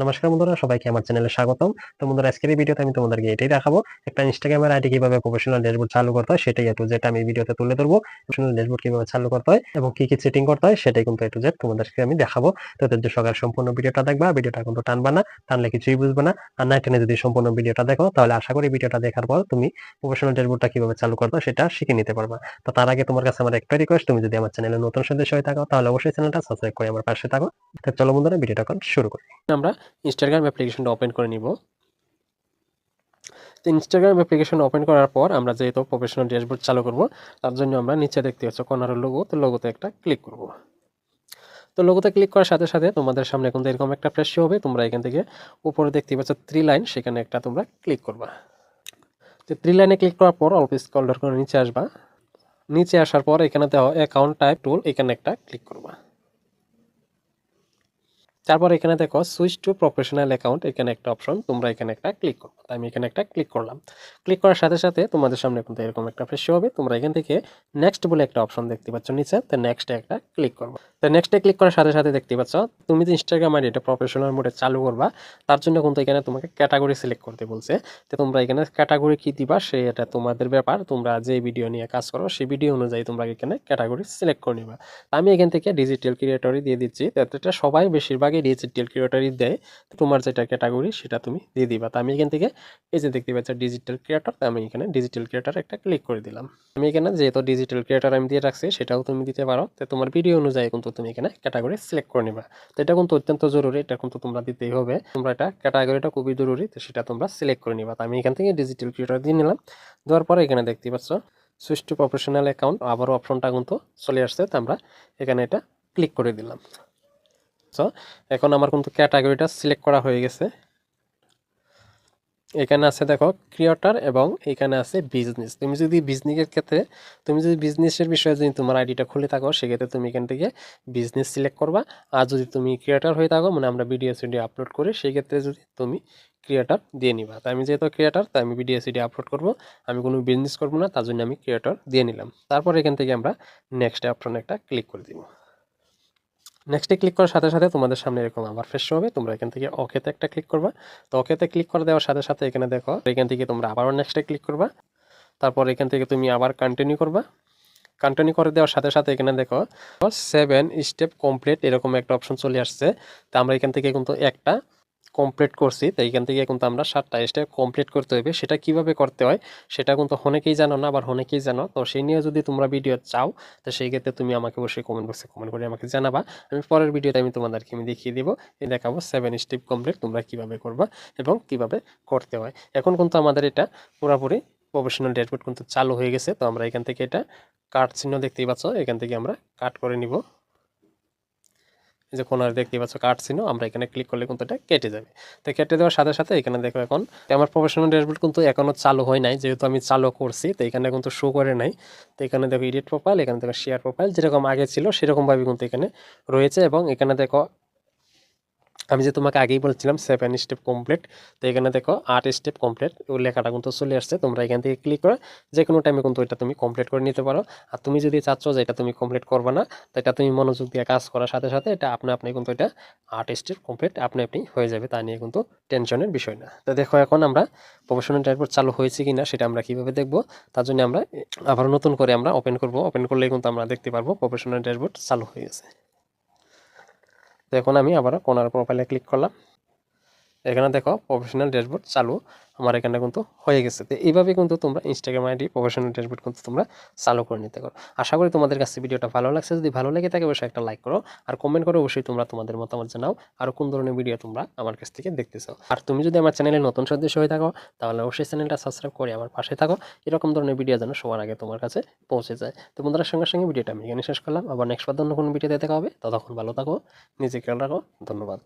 নমস্কার বন্ধুরা, সবাইকে আমার চ্যানেলে স্বাগতম। তো বন্ধুরা, আজকের এই ভিডিওতে আমি তোমাদেরকে এটাই দেখাবো, একটা ইনস্টাগ্রামের আইডি কীভাবে প্রফেশনাল ড্যাশবোর্ড চালু করতে হয় সেটাই এ টু জেড আমি ভিডিওতে তুলে ধরবো। প্রফেশনাল ড্যাশবোর্ড কীভাবে চালু করতে হয় এবং কি কি সেটিং করতে হয় সেটাই কিন্তু এ টু জেড তোমাদেরকে আমি দেখাবো। তো ধৈর্য সকাল সম্পূর্ণ ভিডিওটা দেখবা, ভিডিওটা কিন্তু টানবা না, টানলে কিছুই বুঝবে না। আর না টেনে যদি সম্পূর্ণ ভিডিওটা দেখো, তাহলে আশা করি ভিডিওটা দেখার পর তুমি প্রফেশনাল ড্যাশবোর্ডটা কীভাবে চালু করতে হয় সেটা শিখে নিতে পারবা। তো তার আগে তোমার কাছে আমার একটা রিকোয়েস্ট তুমি যদি আমার চ্যানেলে নতুন সদস্য হয়ে থাকো, তাহলে অবশ্যই চ্যানেলটা সাবস্ক্রাইব করে আমার পাশে থাকো। তো চলো বন্ধুরা, ভিডিওটা এখন শুরু করি। আমরা ইনস্টাগ্রাম অ্যাপ্লিকেশনটা ওপেন করে নিব। তো ইনস্টাগ্রাম অ্যাপ্লিকেশন ওপেন করার পর আমরা যেহেতু প্রফেশনাল ড্যাশবোর্ড চালু করব, তার জন্য আমরা নিচে দেখতে পাচ্ছ কর্নারের লোগো তো লোগোতে একটা ক্লিক করব। তো লোগোতে ক্লিক করার সাথে সাথে তোমাদের সামনে এখন এরকম একটা ফ্রেশ হবে, তোমরা এখান থেকে উপরে দেখতে পাচ্ছ থ্রি লাইন সেখানে একটা তোমরা ক্লিক করবা। তো থ্রি লাইনে ক্লিক করার পর অল্প স্কল করে নিচে আসবা। নিচে আসার পর এখানে দেওয়া অ্যাকাউন্ট টাইপ টুল এখানে একটা ক্লিক করবা। তারপর এখানে দেখো সুইচ টু প্রফেশনাল অ্যাকাউন্ট এখানে একটা অপশন তোমরা এখানে একটা ক্লিক করো। তাই আমি এখানে একটা ক্লিক করলাম। ক্লিক করার সাথে সাথে তোমাদের সামনে কিন্তু এরকম একটা ফেসে হবে। তোমরা এখান থেকে নেক্সট বলে একটা অপশন দেখতে পাচ্ছ নিচে। তো নেক্সটে একটা ক্লিক করব। তো নেক্সটে ক্লিক করার সাথে সাথে দেখতে পাচ্ছ, তুমি যে ইনস্টাগ্রাম আইডি এটা প্রফেশনাল মোডে চালু করবা, তার জন্য কিন্তু এখানে তোমাকে ক্যাটাগরি সিলেক্ট করতে বলছে। তো তোমরা এখানে ক্যাটাগরি কি দিবা সে এটা তোমাদের ব্যাপার। তোমরা যে ভিডিও নিয়ে কাজ করো, সেই ভিডিও অনুযায়ী তোমরা এখানে ক্যাটাগরি সিলেক্ট করে নিবা। আমি এখান থেকে ডিজিটাল ক্রিয়েটরই দিয়ে দিচ্ছি। তো এটা সবাই বেশিরভাগই ডিজিটাল ক্রিয়েটরই দেয়। তো তোমার যেটা ক্যাটাগরি সেটা তুমি দিয়ে দিবা। তো আমি এখান থেকে এই যে দেখতে পাচ্ছ ডিজিটাল ক্রিয়েটর তো আমি এখানে ডিজিটাল ক্রিয়েটর একটা ক্লিক করে দিলাম। আমি এখানে যেহেতু ডিজিটাল ক্রিয়েটর আমি দিয়ে রাখছি, সেটাও তুমি দিতে পারো। তো তোমার ভিডিও অনুযায়ী কিন্তু তুমি এখানে ক্যাটাগরি সিলেক্ট করে নিবা। তো এটা কিন্তু অত্যন্ত জরুরি, এটা কিন্তু তোমরা দিতেই হবে। তোমরা এটা ক্যাটাগরিটা খুবই জরুরি, তো সেটা তোমরা সিলেক্ট করে নিবা। তো আমি এখান থেকে ডিজিটাল ক্রিয়েটর দিয়ে নিলাম। দেওয়ার পরে এখানে দেখতে পাচ্ছ সুইচ টু প্রফেশনাল অ্যাকাউন্ট আবারও অপশনটা কিন্তু চলে আসছে। তো আমরা এখানে এটা ক্লিক করে দিলাম। সো এখন আমার কিন্তু ক্যাটাগরিটা সিলেক্ট করা হয়ে গেছে। এখানে আছে দেখো ক্রিয়েটার এবং এখানে আছে বিজনেস তুমি যদি বিজনেসের ক্ষেত্রে, তুমি যদি বিজনেসের বিষয়ে যদি তোমার আইডিটা খুলে থাকো, সেক্ষেত্রে তুমি এখান থেকে বিজনেস সিলেক্ট করবা। আর যদি তুমি ক্রিয়েটার হয়ে থাকো মানে আমরা ভিডিও সিডি আপলোড করি সেই ক্ষেত্রে যদি তুমি ক্রিয়েটার দিয়ে নিবা। তাই আমি যেহেতু ক্রিয়েটার তাই আমি ভিডিও সিডি আপলোড করব। আমি কোনো বিজনেস করব না, তার জন্য আমি ক্রিয়েটার দিয়ে নিলাম। তারপর এখান থেকে আমরা নেক্সট অপশনে একটা ক্লিক করে দিব। নেক্সটে ক্লিক করার সাথে সাথে তোমাদের সামনে এরকম আবার ফ্রেশ হবে। তোমরা এখান থেকে ওকেতে একটা ক্লিক করবা। তো ওকেতে ক্লিক করে দেওয়ার সাথে সাথে এখানে দেখো, এখান থেকে তোমরা আবারও নেক্সটে ক্লিক করবা। তারপর এখান থেকে তুমি আবার কন্টিনিউ করবা। কন্টিনিউ করে দেওয়ার সাথে সাথে এখানে দেখো সেভেন স্টেপ কমপ্লিট এরকম একটা অপশন চলে আসছে। তো আমরা এখান থেকে কিন্তু একটা কমপ্লিট করছি, তো এইখান থেকে কিন্তু আমরা সাতটা স্টেপ কমপ্লিট করতে হবে। সেটা কীভাবে করতে হয়, সেটা কিন্তু অনেকেই জানো না, আবার অনেকেই জানো। তো সেই নিয়ে যদি তোমরা ভিডিও চাও, তো সেই ক্ষেত্রে তুমি আমাকে অবশ্যই কমেন্ট বক্সে কমেন্ট করে আমাকে জানাবা। আমি পরের ভিডিওতে আমি তোমাদেরকে আমি দেখিয়ে দেবো। দেখাবো সেভেন স্টেপ কমপ্লিট তোমরা কীভাবে করবা এবং কীভাবে করতে হয়। এখন কিন্তু আমাদের এটা পুরোপুরি প্রফেশনাল ড্যাশবোর্ড কিন্তু চালু হয়ে গেছে। তো আমরা এখান থেকে এটা কাট চিহ্ন দেখতেই পাচ্ছ, এখান থেকে আমরা কাট করে নিব। এই যে আর দেখতে পাচ্ছ কাট চিহ্ন আমরা এখানে ক্লিক করলে কিন্তু এটা কেটে যাবে। তো কেটে দেওয়ার সাথে সাথে এখানে দেখো এখন আমার প্রফেশনাল ড্যাশবোর্ড কিন্তু এখনও চালু হয় নাই, যেহেতু আমি চালু করছি, তো এখানে কিন্তু শো করে নাই। তো এখানে দেখো এডিট প্রোফাইল এখানে দেখো শেয়ার প্রোফাইল যেরকম আগে ছিল, সেরকমভাবে কিন্তু এখানে রয়েছে। এবং এখানে দেখো আমি যে তোমাকে আগেই বলছিলাম সেভেন স্টেপ কমপ্লিট তো এখানে দেখো আট স্টেপ কমপ্লিট ওই লেখাটা কিন্তু চলে আসছে। তোমরা এখান থেকে ক্লিক করে যে কোনো টাইমে কিন্তু এটা তুমি কমপ্লিট করে নিতে পারো। আর তুমি যদি চাচ্ছ যে এটা তুমি কমপ্লিট করবে না, তো এটা তুমি মনোযোগ দিয়ে কাজ করার সাথে সাথে এটা আপনি আপনি কিন্তু এটা আট স্টেপ কমপ্লিট আপনি আপনি হয়ে যাবে, তা নিয়ে কিন্তু টেনশনের বিষয় না। তো দেখো এখন আমরা প্রফেশনাল ড্রাইভার চালু হয়েছে কি না সেটা আমরা কীভাবে দেখব, তার জন্য আমরা আবার নতুন করে আমরা ওপেন করব। ওপেন করলে কিন্তু আমরা দেখতে পারব প্রফেশনাল ড্যাশবোর্ড চালু হয়ে গেছে। এখন আমি আবার কোনার প্রোফাইলে ক্লিক করলাম। এখানে দেখো প্রফেশনাল ড্যাশবোর্ড চালু। আমার এখানে কিন্তু হয়ে গেছে। তো এইভাবে কিন্তু তোমরা ইনস্টাগ্রাম আইডি প্রফেশনাল ড্যাশবোর্ড কিন্তু তোমরা চালু করে নিতে পারো। আশা করি তোমাদের কাছে ভিডিওটা ভালো লাগছে। যদি ভালো লেগে থাকে অবশ্যই একটা লাইক করো। আর কমেন্ট করো অবশ্যই তোমরা তোমাদের মতামত জানাও। আর কোন ধরনের ভিডিও তোমরা আমার কাছ থেকে দেখতে চাও। আর তুমি যদি আমার চ্যানেলে নতুন সদস্য হয়ে থাকো, তাহলে অবশ্যই চ্যানেলটা সাবস্ক্রাইব করে আমার পাশে থাকো। এরকম ধরনের ভিডিও যেন সবার আগে তোমার কাছে পৌঁছে যায়। তো বন্ধুরা, সঙ্গে সঙ্গে ভিডিওটা আমি এখানে শেষ করলাম। আবার নেক্সট বার অন্য কোনো ভিডিওতে দেখা হবে। ততক্ষণ ভালো থাকো নিজে খেয়াল রাখো। ধন্যবাদ।